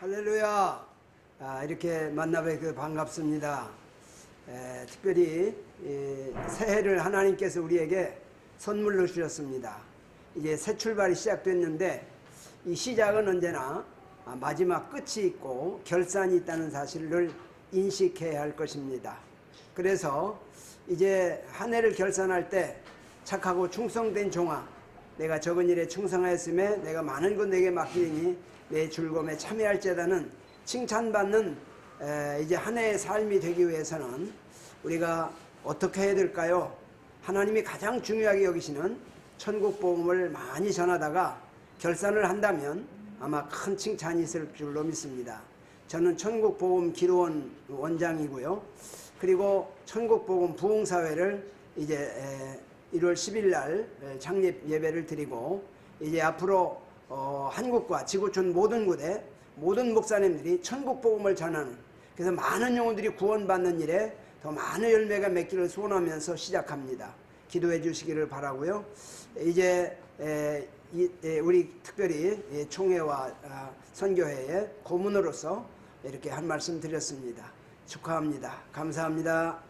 할렐루야. 아, 이렇게 만나뵙게 반갑습니다. 에, 특별히 이 새해를 하나님께서 우리에게 선물로 주셨습니다. 이제 새 출발이 시작됐는데 이 시작은 언제나 아, 마지막 끝이 있고 결산이 있다는 사실을 인식해야 할 것입니다. 그래서 이제 한 해를 결산할 때 착하고 충성된 종아 내가 적은 일에 충성하였음에 내가 많은 것 내게 맡기니 내 즐거움에 참여할지라는 칭찬받는 에, 이제 한 해의 삶이 되기 위해서는 우리가 어떻게 해야 될까요? 하나님이 가장 중요하게 여기시는 천국 복음을 많이 전하다가 결산을 한다면 아마 큰 칭찬이 있을 줄로 믿습니다. 저는 천국 복음 기도원 원장이고요. 그리고 천국 복음 부흥 사회를 이제 에, 1월 10일 날 창립 예배를 드리고 이제 앞으로 어, 한국과 지구촌 모든 곳에 모든 목사님들이 천국 복음을 전하는 그래서 많은 영혼들이 구원받는 일에 더 많은 열매가 맺기를 소원하면서 시작합니다. 기도해 주시기를 바라고요. 이제 에, 이, 에, 우리 특별히 이 총회와 아, 선교회의 고문으로서 이렇게 한 말씀 드렸습니다. 축하합니다. 감사합니다.